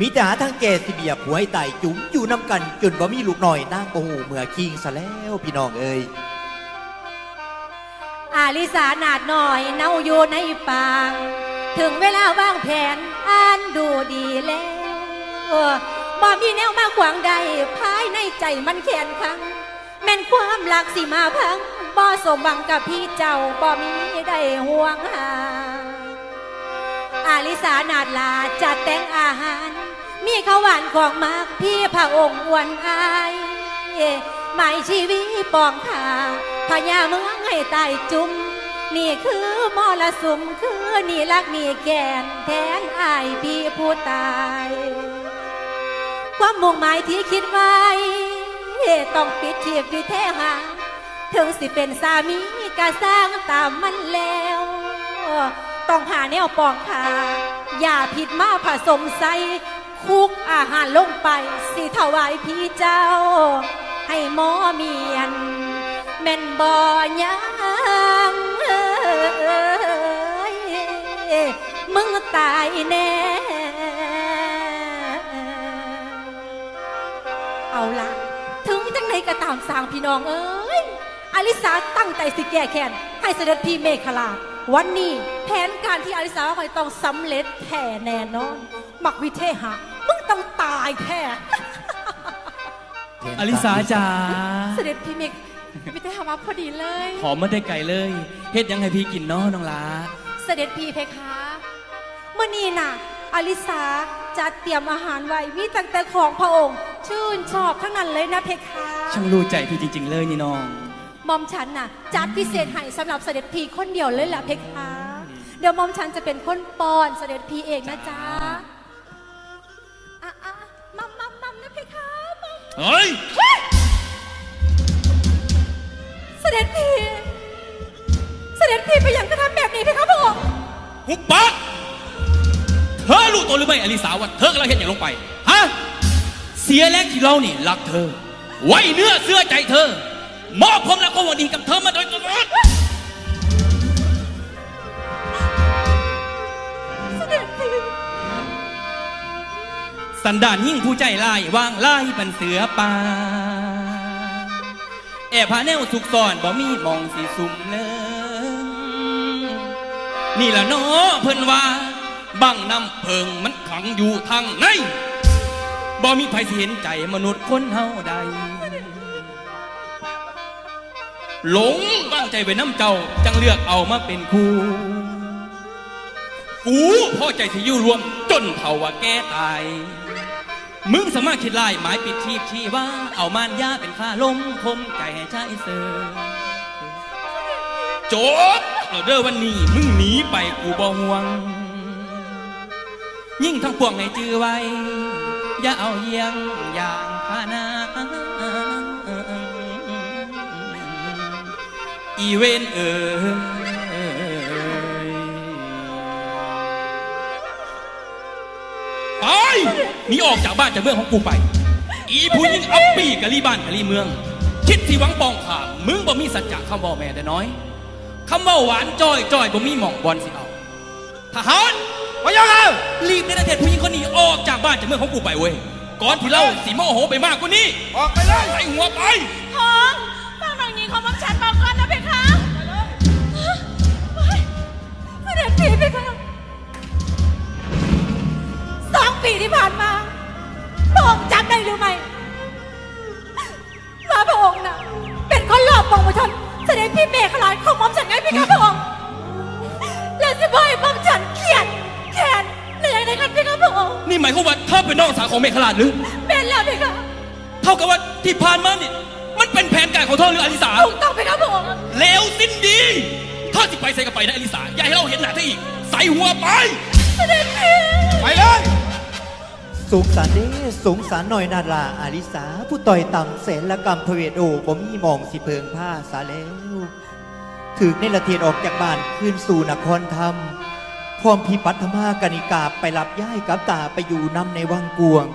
มีแต่หาทางแก่สิเบียบหัวให้ไต่จุ๋มอยู่น้ำกัน จนบ่มีลูกหน่อยนางโอ้โหเมื่อคิงซะแล้วพี่น้องเอ้ยอาลิสาหนาดหน่อยเน่าอยู่ในปาง ถึงเวลาวางแผนอ่านดูดีแล้วบ่มีแนวมาขวางใดภายในใจมันแขนคัง แม่นความรักสิมาพังบ่สมหวังกับพี่เจ้าบ่มีได้ห่วงหา ลิสาหนาดลาจัดแต่งอาหาร มีข้าวหวานของมากพี่พระองค์อวนอายหมายชีวิตปองขาพญาเมืองให้ตายจุมนี่คือมรสุมคือนี่รักนี่แกนแทนอายพี่ผู้ตาย ความมุ่งหมายที่คิดไว้ต้องปิดชีพที่แท้หาถึงสิเป็นสามีก็สร้างตามมันแล้ว ต้องหาแนวปองขาอย่าผิดมาผสมใส่คุกอาหารลงไปสิถวายพี่เจ้า ให้หมอเมียน แม่นบ่ยังมึงตายแน่ เอาละถึงจังไหนก็ตามสางพี่น้องเอ้ยอลิสาตั้งใจสิแก้แค้นให้เสด็จพี่เมฆลา วันนี้แผนการที่อลิสาคอยต้องสำเร็จแท้แน่นอนมักวิเทหะมึงต้องตายแท้อลิสาจ๋าเสด็จพี่เมฆวิเทหะมาพอดีเลยหอมมาได้ไก่เลยเฮ็ดยังให้พี่กินเน้อน้องหลาเสด็จพี่เพคะเมื่อนี้น่ะอลิสาจัดเตรียมอาหารไว้มีตั้งแต่ของพระองค์ ชื่นชอบทั้งนั้นเลยนะเพคะช่างรู้ใจพี่จริง ๆ เลยนี่น้องห มอมฉันน่ะจัดพิเศษให้สำหรับเสด็จพี่คนเดียวเลยล่ะเพคะเดี๋ยวหมอมฉันจะเป็นคนป้อนเสด็จพี่เองนะจ๊ะอะอะมัมมัมมัมนะเพคะมัมเฮ้ยเสด็จพี่เสด็จพี่ไปอย่างกระทำแบบนี้เพคะพระองค์หุบปากเธอรู้ตัวหรือไม่อลิสาว่าเธอกำลังเห็นอย่างลงไป ฮะ เสียแรงที่เรานี่รักเธอ ไว้เนื้อเสื้อใจเธอ มอบความรักความหวังดีกับเธอมาโดยตลอดเสด็จพี่สันดานยิ่งผู้ใจลายวางลายปันเสือป่าแอบหาแนวสุกซ่อนบ่มีหมองสีสุ่มเลยนี่ละเนาะเพิ่นว่าบังน้ำเพิงมันขังอยู่ทางในบ่มีไผสิเห็นใจมนุษย์คนเฮาใด หลงบ้างใจไว้น้ำเจ้า จังเลือกเอามาเป็นคู่กูพ่อใจที่ยู่รวม จนเท่าว่าแก้ตาย มึงสามารถคิดไล่หมายปิดชีพชีว่า เอามานยาเป็นค่าลมคมใจให้ชายเสือจบเราเด้อวันนี้มึงหนีไปกูบ่ห่วง ยิ่งทั้งปวงให้จื้อไว้ อย่าเอาเยี่ยงอย่างพานา อีเวนเออไปหนีออกจากบ้านจากเมืองของกูไป อีผู้หญิงอัปปีกะลีบ้านกะลีเมือง คิดที่หวังปองข่ามมึงบ่มีสัจจะคำบอกแม่แต่น้อยคำว่าหวานจ้อยจ้อยบ่มีหม่องบอลสิเอาทหารมายังไงรีบในประเทศผู้หญิงคนนี้ออกจากบ้านจากเมืองของกูไปเว้ยก่อนที่เราสีโมโหไปมากกว่านี้ออกไปเลยใส่หัวไปทองฟังหนังนี้ของหมอมฉัน จำได้หรือไม่ว่าพระองค์น่ะ เป็นคนหลอกปองมาชนเสด็จพี่เมฆขลาดของหมอมฉันไงเพคะพระองค์และสิบ่อยหมอมฉันเครียดแค้นเหนื่อยในกันเพคะพระองค์นี่หมายความว่าเธอเป็นน้องสาวของเมฆราชหรือ เป็นแล้วเพคะเท่ากับว่าที่ผ่านมาเนี่ยมันเป็นแผนการของเธอหรืออลิสาถูกต้องเพคะพระองค์เลวสิ้นดีเธอสิไปใส่กับไปนะอลิสาอย่าให้เราเห็นหน้าเธออีก ใส่หัวไปเสด็จพี่ไปเลย สูงสันเด้สงสารหน่อยนาลาอาริสา ผู้ต่อยต่ำเสนละกรรมพเวทโอบ่มีมองสิเพิงผ้าสาแล้วถือในละเทียนออกจากบ้านขึ้นสู่นครธรรมพร้อมพิปัตมากนิกาไปรับย่ายกับตาไปอยู่นำในวังกวง